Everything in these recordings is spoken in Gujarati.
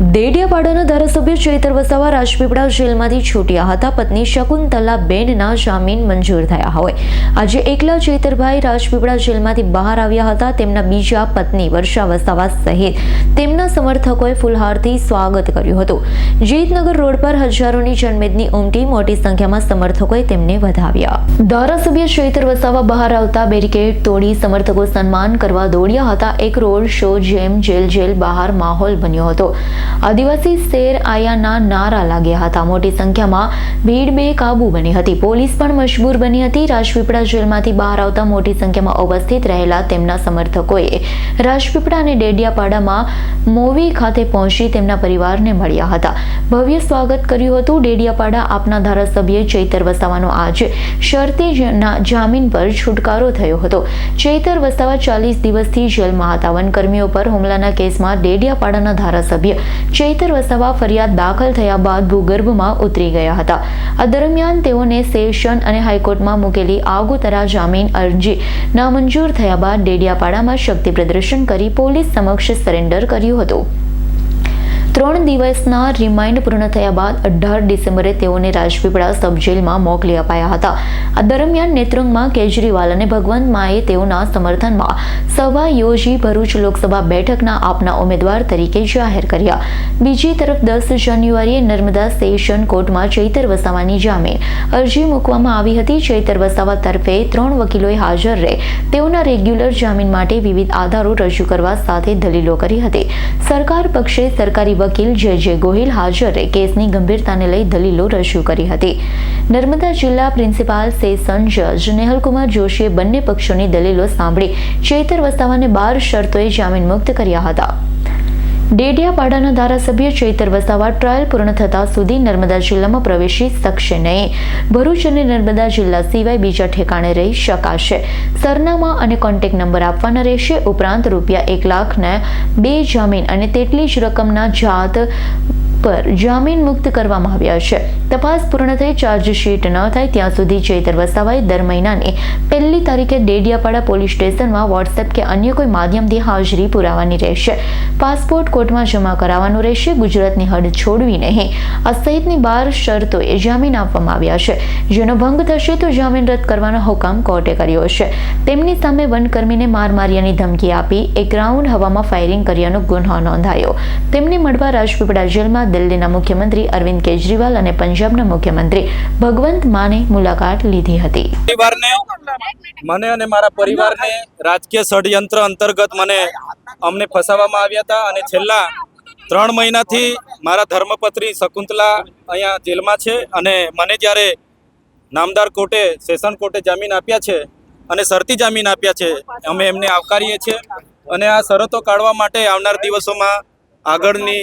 દેડિયાપાડાના ધારાસભ્ય ચૈતર વસાવા રાજપીપળા જેલમાંથી છૂટ્યા હતા. પત્ની શકુંતલા બેનના જામીન મંજૂર થયા હોય. આજે એકલા ચૈતરભાઈ રાજપીપળા જેલમાંથી બહાર આવ્યા હતા. તેમના બીજા પત્ની વર્ષા વસાવા સહિત તેમના સમર્થકોએ ફુલહારથી સ્વાગત કર્યું હતું. જીતનગર રોડ પર હજારોની જનમેદની ઉમટી, મોટી સંખ્યામાં સમર્થકોએ તેમને વધાવ્યા. ધારાસભ્ય ચૈતર વસાવા બહાર આવતા બેરિકેડ તોડી સમર્થકો સન્માન કરવા દોડ્યા હતા. એક રોડ શો જેમ જેલ જેલ બહાર માહોલ બન્યો હતો. આદિવાસી શેર આયાના નારા લાગ્યા હતા. મોટી સંખ્યામાં ભીડ બે કાબુ બની હતી. પોલીસ પણ મજબૂર બની હતી. રાજપીપળા જેલમાંથી બહાર આવતા મોટી સંખ્યામાં ઉપસ્થિત રહેલા તેમના સમર્થકોએ રાજપીપળા અને ડેડિયાપાડામાં મોવી ખાતે પહોંચી તેમના પરિવારને મળ્યા હતા. ભવ્ય સ્વાગત કર્યું હતું. ડેડિયાપાડા આપના ધારાસભ્ય ચૈતર વસાવાનો આજે શરતી જામીન પર છુટકારો થયો હતો. ચૈતર વસાવા ચાલીસ દિવસથી જેલમાં હતા. વનકર્મીઓ પર હુમલાના કેસમાં ડેડિયાપાડાના ધારાસભ્ય ચૈતર વસાવા ફરિયાદ દાખલ થયા બાદ ભૂગર્ભમાં ઉતરી ગયા હતા. આ દરમિયાન તેઓને સેશન અને હાઈકોર્ટમાં મૂકેલી આગોતરા જામીન અરજી નામંજૂર થયા બાદ ડેડિયાપાડામાં શક્તિ પ્રદર્શન કરી પોલીસ સમક્ષ સરેન્ડર કર્યું હતું. ત્રણ દિવસના રિમાઇન્ડ પૂર્ણ થયા બાદ અઢાર ડિસેમ્બરે તેઓને રાજપીપળા સબ જેલમાં મોકલી અપાયા હતા. આ દરમિયાન નેત્રંગમાં કેજરીવાલ અને ભગવંત માએ તેઓના સમર્થનમાં સભા યોજી ભરૂચ લોકસભા બેઠકના આપના ઉમેદવાર તરીકે જાહેર કર્યા. બીજી તરફ દસ જાન્યુઆરીએ નર્મદા સેશન કોર્ટમાં ચૈતર વસાવાની જામે અરજી મૂકવામાં આવી હતી. ચૈતર વસાવા તરફે ત્રણ વકીલોએ હાજર રહે તેઓના રેગ્યુલર જામીન માટે વિવિધ આધારો રજૂ કરવા સાથે દલીલો કરી હતી. સરકાર પક્ષે સરકારી વકીલ જય જય ગોહિલ હાજરે કેસની ગંભીરતાને લઈ દલીલો રજૂ કરી હતી. નર્મદા જિલ્લા પ્રિન્સિપાલ સેસન જજ નેહલકુમાર જોશીએ બંને પક્ષોની દલીલો સાંભળી ચૈતર વસાવાને બાર શરતોએ જામીન મુક્ત કર્યા હતા. ડેડિયાપાડાના ધારાસભ્ય ચૈતર વસાવા ટ્રાયલ પૂર્ણ થતા સુધી નર્મદા જિલ્લામાં પ્રવેશી શકશે નહીં. ભરૂચ અને નર્મદા જિલ્લા સિવાય બીજા ઠેકાણે રહી શકાશે. સરનામા અને કોન્ટેક નંબર આપવાના રહેશે. ઉપરાંત રૂપિયા એક લાખના બે જામીન અને તેટલી જ રકમના જાત પર જામીન મુક્ત કરવામાં આવ્યા છે. તપાસ પૂર્ણ થઈ ચાર્જશીટ ન થાય ત્યાં સુધી ચૈતર વસાવાએ દર મહિનાની પહેલી તારીખે ડેડિયાપાડા પોલીસ સ્ટેશનમાં વોટ્સએપ કે અન્ય કોઈ માધ્યમથી હાજરી પુરાવાની રહેશે. પાસપોર્ટ કોર્ટમાં જમા કરાવવાનો રહેશે, ગુજરાતની હદ છોડવી નહીં. આ સહિતની બાર શરતોએ જામીન આપવામાં આવ્યા છે. જેનો ભંગ થશે તો જામીન રદ કરવાનો હુકમ કોર્ટે કર્યો છે. તેમની સામે વનકર્મીને માર માર્યાની ધમકી આપી, એક રાઉન્ડ હવામાં ફાયરિંગ કર્યાનો ગુન્હો નોંધાયો. તેમને મળવા રાજપીપળા જેલમાં દિલ્હીના મુખ્યમંત્રી અરવિંદ કેજરીવાલ અને પંજાબના મુખ્યમંત્રી ભગવંત માને મુલાકાત લીધી હતી. મને અને મારા પરિવારને રાજકીય ષડયંત્ર અંતર્ગત મને અમને ફસાવવામાં આવ્યા હતા અને છેલ્લા ત્રણ મહિનાથી મારા ધર્મપત્ની શકુંતલા અહીંયા જેલમાં છે અને મને જ્યારે નામદાર કોર્ટે, સેશન કોર્ટે જામીન આપ્યા છે અને શરતી જામીન આપ્યા છે, અમે એમને આવકારીએ છીએ. અને આ શરતો કાઢવા માટે આવનાર દિવસોમાં આગળની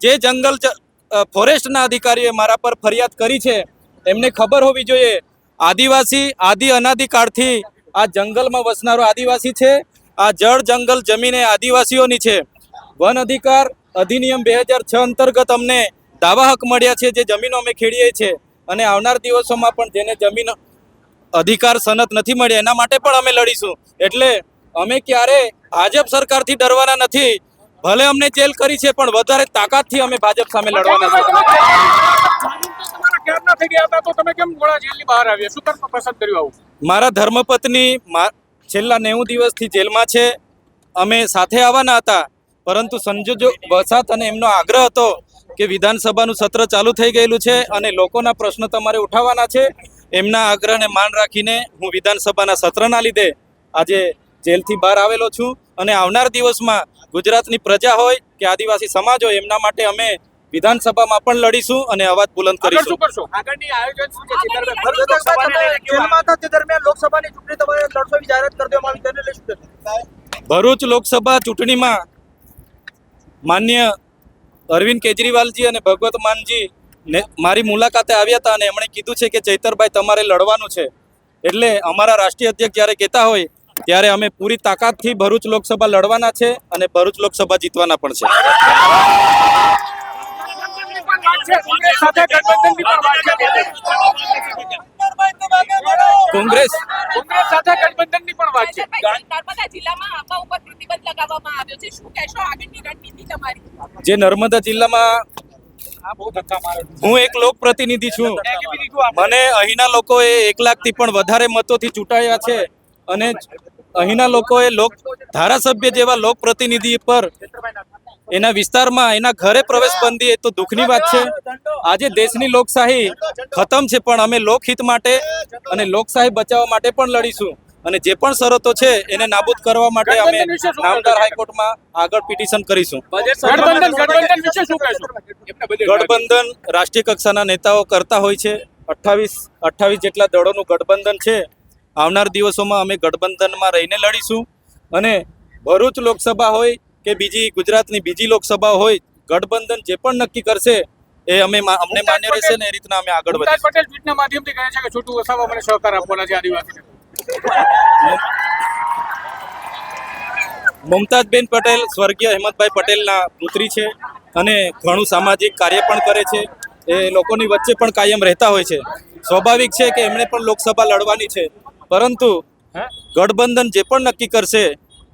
જે જંગલ ફોરેસ્ટના અધિકારીએ મારા પર ફરિયાદ કરી છે, એમને ખબર હોવી જોઈએ. આદિવાસી, આદિ અનાદિ કાળથી આ જંગલમાં વસનારો આદિવાસી છે, આ જળ જંગલ જમીન એ આદિવાસીઓની છે. વન અધિકાર અધિનિયમ બે હજાર છ અંતર્ગત અમને દાવા હક મળ્યા છે જે જમીનો અમે ખેડીએ છીએ અને આવનાર દિવસોમાં પણ જેને જમીન અધિકાર સનત નથી મળ્યા, એના માટે પણ અમે લડીશું. એટલે અમે ક્યારે ભાજપ સરકારથી ડરવાના નથી ભલે અમને જેલ કરી છે, પણ વધારે તાકાતથી અમે ભાજપ સામે લડવાના છે તમારા ક્યારના થઈ ગયા હતા તો તમે કેમ ગોળા જેલની બહાર આવ્યા શું કરવા પસંદ કર્યું આવું મારા ધર્મપત્ની છેલ્લા નેવું દિવસથી જેલમાં છે. અમે સાથે આવવાના હતા, પરંતુ સંજોજો વસાત અને એમનો આગ્રહ હતો કે વિધાનસભાનું સત્ર ચાલુ થઈ ગયેલું છે અને લોકોના પ્રશ્નો તમારે ઉઠાવવાના છે. એમના આગ્રહને માન રાખીને હું વિધાનસભાના સત્રના લીધે આજે જેલથી બહાર આવેલો છું. અને આવનાર દિવસમાં ગુજરાતની પ્રજા હોય કે આદિવાસી સમાજ હોય એમના માટે અમે વિધાનસભામાં પણ લડીશું અને અવાજ બુલંદ કરીશું. આગળની આયોજન શું છે? ભરૂચ લોકસભાને તમે જેલમાં હતા તે દરમિયાન લોકસભાની ચૂંટણી તમારે લડશો જાહેરાત કરી દેવામાં આવી તેને લઈ ભરૂચ લોકસભા ચૂંટણીમાં માન્ય અરવિંદ કેજરીવાલજી અને ભગવત માનજી ને મારી મુલાકાતે આવ્યા હતા અને એમણે કીધું છે કે ચૈતરભાઈ તમારે લડવાનું છે. એટલે અમારા રાષ્ટ્રીય અધ્યક્ષ જ્યારે કહેતા હોય ત્યારે અમે પૂરી તાકાતથી ભરૂચ લોકસભા લડવાના છે અને ભરૂચ લોકસભા જીતવાના પણ છે. કોંગ્રેસ સાથે ગઠબંધનની પણ વાત છે કોંગ્રેસ કોંગ્રેસ સાથે ગઠબંધનની પણ વાત છે. નર્મદા જિલ્લામાં આંબા ઉપર પ્રતિબંધ લગાવવામાં આવ્યો છે. શું કહેશો? આગળની રણનીતિ તમારી. જે નર્મદા જિલ્લામાં હું એક લોકપ્રતિનિધિ છું. મને અહીંના લોકોએ એક લાખથી પણ વધારે મતોથી ચૂંટાયા છે. અને અહીંના લોકોએ લોક ધારાસભ્ય જેવા લોકપ્રતિનિધિ પર એના વિસ્તારમાં એના ઘરે પ્રવેશ બંધી એ તો દુઃખની વાત છે. આજે દેશની લોકશાહી ખતમ છે પણ અમે લોકહિત માટે અને લોકશાહી બચાવવા માટે પણ લડીશું. અને જે પણ શરતો છે એને નાબૂદ કરવા માટે અમે નામદાર હાઈકોર્ટમાં આગળ પિટિશન કરીશું. ગઠબંધન ગઠબંધન વિશે શું કહેશો? ગઠબંધન રાષ્ટ્રીય કક્ષાના નેતાઓ કરતા હોય છે. અઠ્ઠાવીસ અઠ્ઠાવીસ જેટલા દળોનું ગઠબંધન છે. આવનાર દિવસોમાં અમે ગઠબંધનમાં રહીને લડીશું. અને ભરૂચ લોકસભા હોય કે બીજી ગુજરાતની બીજી લોકસભા હોય ગઠબંધન જે પણ નક્કી કરશે એ અમે અમને માન્ય રહેશે ને એ રીતના અમે આગળ વધીશું. પટેલ ટ્વીટના માધ્યમથી કહે છે કે છોટુ વસાવા મને સહકાર આપવાના છે આદિવાસી મુમતાજબેન પટેલ સ્વર્ગીય હેમંતભાઈ પટેલના પુત્રી છે અને ઘણું સામાજિક કાર્ય પણ કરે છે. એ લોકોની વચ્ચે પણ કાયમ રહેતા હોય છે. સ્વાભાવિક છે કે એમણે પણ લોકસભા લડવાની છે. પરંતુ ગઠબંધન જે પણ નક્કી કરશે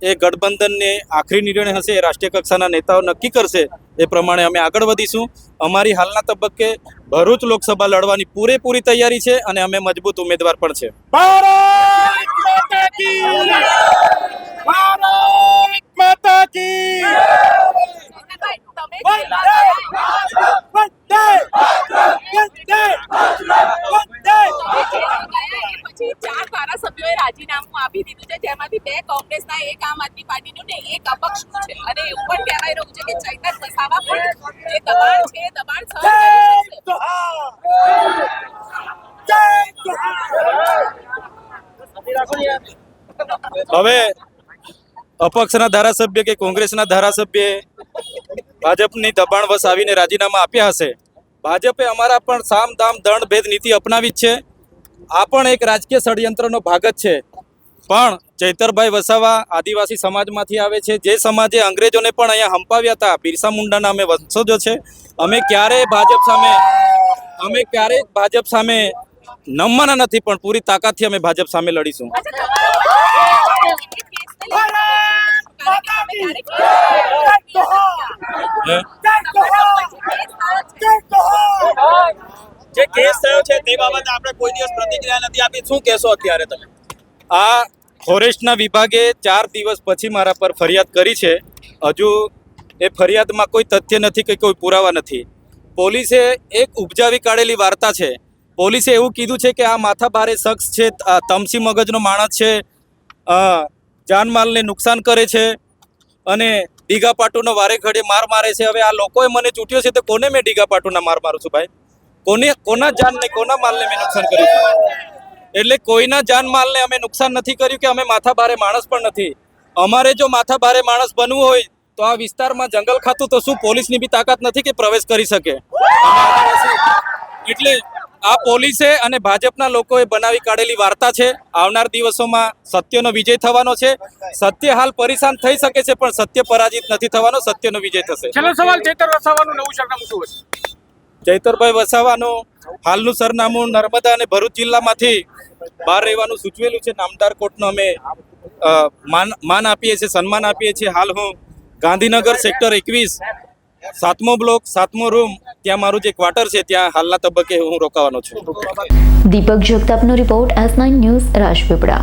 એ ગઠબંધનને આખરી નિર્ણય હશે એ રાષ્ટ્રીય કક્ષાના નેતાઓ નક્કી કરશે એ પ્રમાણે અમે આગળ વધીશું. અમારી હાલના તબક્કે ભરૂચ લોકસભા લડવાની પૂરેપૂરી તૈયારી છે અને અમે મજબૂત ઉમેદવાર પણ છે. તમે જેલમાં ગયા એ પછી ચાર ધારાસભ્યોએ રાજીનામું આપી દીધું છે જેમાંથી બે કોંગ્રેસના એક આમ આદમી પાર્ટીનું ને એક અપક્ષનું છે અને એવું પણ કહેવાય રહ્યું છે કે ચૈતર વસાવા પણ જે દબાણ છે એ દબાણ સહન કરી શકશે હવે અપક્ષના ધારાસભ્ય કે કોંગ્રેસના ધારાસભ્ય ભાજપની દબાણવશ આવીને રાજીનામા આપ્યા હશે. ભાજપે અમારા પણ સામ દામ દંડ ભેદ નીતિ અપનાવી છે. આ પણ એક રાજકીય ષડયંત્રનો ભાગ જ છે. પણ ચૈતરભાઈ વસાવા આદિવાસી સમાજમાંથી આવે છે. જે સમાજે અંગ્રેજોને પણ અહીંયા હંપાવ્યા હતા. બિરસા મુંડાના અમે વંશજો છે. અમે ક્યારેય ભાજપ સામે, અમે ક્યારેય ભાજપ સામે નમવાના નથી પણ પૂરી તાકાતથી અમે ભાજપ સામે લડીશું? જે કેસ થયો છે તે બાબતે આપણે કોઈ દિવસ પ્રતિક્રિયા નથી આપી. શું કહેશો અત્યારે તમે? આ ફોરેસ્ટના વિભાગે ચાર દિવસ પછી મારા પર ફરિયાદ કરી છે. હજુ એ ફરિયાદમાં કોઈ તથ્ય નથી કે કોઈ પુરાવા નથી. પોલીસે એક ઉપજાવી કાઢેલી વાર્તા છે. પોલીસે એવું કીધું છે કે આ માથાભારે શખ્સ છે તમસી મગજનો માણસ છે જાનમાલને નુકસાન કરે છે અને ડીગા પાટુનો વારે ઘડે માર મારે છે. હવે આ લોકોએ મને ચૂંટ્યો છે તો કોને મેં ડીગા પાટુના માર મારું છું ભાઈ? કોને, કોના જાનને, કોના માલને મેં નુકસાન કર્યું એટલે કોઈના જાન માલને અમે નુકસાન નથી કર્યું કે અમે માથા ભારે માણસ પણ નથી. અમારે જો માથા ભારે માણસ બનવું હોય તો આ વિસ્તારમાં જંગલ ખાતું તો શું પોલીસની બી તાકાત નથી કે પ્રવેશ કરી શકે? એટલે આ પોલીસે અને ભાજપના લોકોએ બનાવી કાઢેલી વાર્તા છે. આવનાર દિવસોમાં સત્યનો વિજય થવાનો છે. સત્ય હાલ પરેશાન થઈ શકે છે પણ સત્ય પરાજિત નથી થવાનો સત્યનો વિજય થશે. છેલ્લો સવાલ ચૈતર વસાવાનું નવું સરનામું શું હશે? ચૈતરભાઈ વસાવાનું હાલનું સરનામું નર્મદા અને ભરૂચ જિલ્લામાંથી બહાર રહેવાનું સૂચવેલું છે. નામદાર કોર્ટનો અમે માન માન આપીએ છીએ સન્માન આપીએ છીએ. હાલ હું ગાંધીનગર સેક્ટર એકવીસ સાતમો બ્લોક સાતમો રૂમ ત્યાં મારું જે ક્વાર્ટર છે, ત્યાં હાલના તબક્કે હું રોકાવાનો છું. Deepak જગતાપનો report S nine news Rajpipla